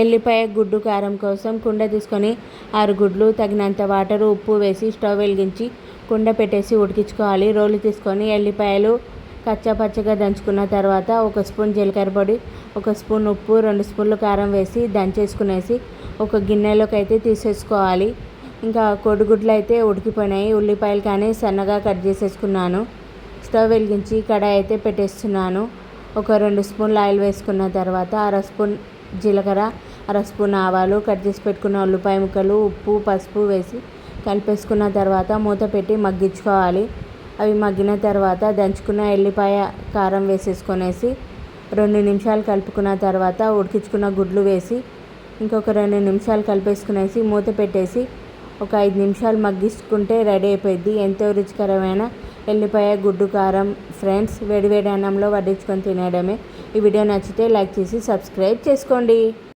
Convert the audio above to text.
ఎల్లిపాయ గుడ్డు కారం కోసం కుండ తీసుకొని ఆరు గుడ్లు తగినంత వాటర్ ఉప్పు వేసి స్టవ్ వెలిగించి కుండ పెట్టేసి ఉడికించుకోవాలి. రోలు తీసుకొని ఎల్లిపాయలు కచ్చాపచ్చగా దంచుకున్న తర్వాత ఒక స్పూన్ జీలకర్ర పొడి ఒక స్పూన్ ఉప్పు రెండు స్పూన్లు కారం వేసి దంచేసుకునేసి ఒక గిన్నెలోకి అయితే తీసేసుకోవాలి. ఇంకా కోడిగుడ్లు అయితే ఉడికిపోయినాయి. ఉల్లిపాయలు కానీ సన్నగా కట్ చేసేసుకున్నాను. స్టవ్ వెలిగించి కడాయి అయితే పెట్టేస్తున్నాను. ఒక రెండు స్పూన్లు ఆయిల్ వేసుకున్న తర్వాత అర స్పూన్ జీలకర్ర అర స్పూన్ ఆవాలు కట్ చేసి పెట్టుకున్న ఉల్లిపాయ ముక్కలు ఉప్పు పసుపు వేసి కలిపేసుకున్న తర్వాత మూత పెట్టి మగ్గించుకోవాలి. అవి మగ్గిన తర్వాత దంచుకున్న ఎల్లిపాయ కారం వేసేసుకొనేసి రెండు నిమిషాలు కలుపుకున్న తర్వాత ఉడికించుకున్న గుడ్లు వేసి ఇంకొక రెండు నిమిషాలు కలిపేసుకునేసి మూత పెట్టేసి ఒక ఐదు నిమిషాలు మగ్గించుకుంటే రెడీ అయిపోయింది. ఎంతో రుచికరమైన ఎల్లిపాయ గుడ్డు కారం ఫ్రెండ్స్ వేడివేడి అన్నంలో వడ్డించుకొని తినడమే ఈ వీడియో నచ్చితే లైక్ చేసి సబ్స్క్రైబ్ చేసుకోండి.